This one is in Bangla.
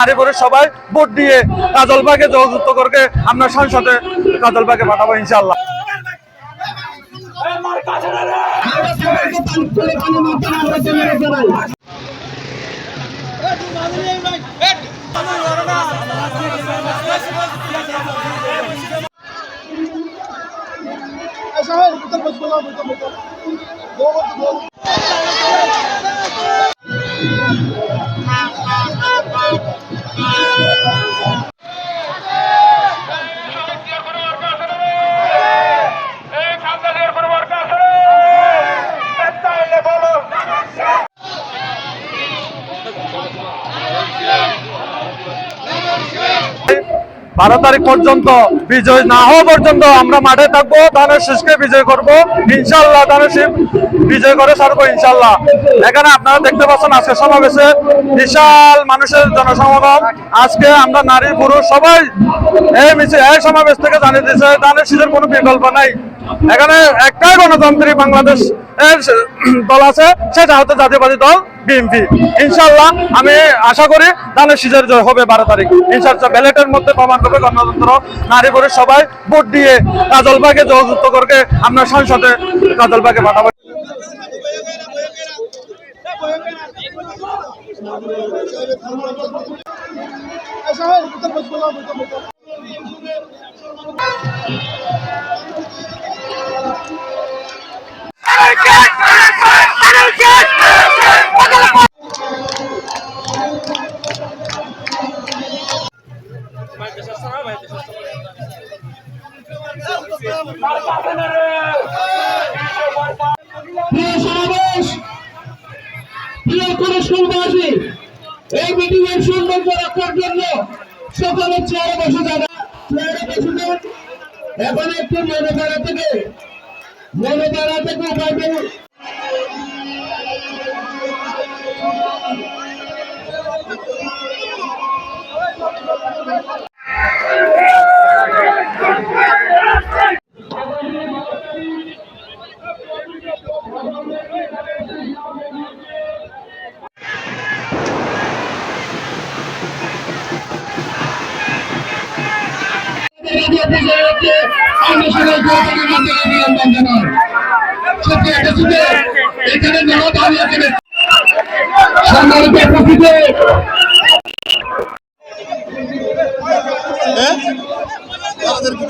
নারী পুরুষ সবাই ভোট দিয়ে কাজলবাগে যুক্ত করকে আমরা সংসদে কাজলবাগে পাঠাবো ইনশাল্লাহ বারো তারিখ পর্যন্ত বিজয় না হওয়া পর্যন্ত আমরা মাঠে থাকব, ধানের শীষকে বিজয় করব। ইনশাল্লাহ ধানের শীষ বিজয় করে সারবো ইনশাল্লাহ এখানে আপনারা দেখতে পাচ্ছেন আজকে সমাবেশে বিশাল মানুষের জনসমাগম। আজকে আমরা নারী, পুরুষ সবাই এই মিছিল এই সমাবেশ থেকে জানিয়ে দিয়েছে, ধানের শীষের কোনো বিকল্প নাই। এখানে একটাই গণতান্ত্রিক বাংলাদেশ এর দল আছে, সেটা হচ্ছে জাতীয়বাদী দল। বিএনপি। ইনশাল্লাহ আমি আশা করি ধানের সিজের জয় হবে বারো তারিখ। ইনশাল্লাহ ব্যালেটের মধ্যে প্রমাণ করবে গণতন্ত্র, নারী পুরুষ সবাই ভোট দিয়ে কাজলবাগে যুক্ত করকে আমরা সংসদে কাজলবাগে পাঠাবো। প্রিয় সমাবেশ, প্রিয় কুরুষ্কারবাসী এই মিটিং এর সৌন্দর্য রক্ষার জন্য সকলে চেয়ারে বসে যাবে। চেয়ারে বসে যান। এখন একটু মনোধারা থেকে মনোধারা থেকে বাইবেল আমি সবাই গৌতমের মধ্যে অভিনন্দন জানাই সত্যি একটা সুন্দর এখানে নেওয়া দাঁড়িয়ে এখানে সম্মানিত উপস্থিতি আমাদের কি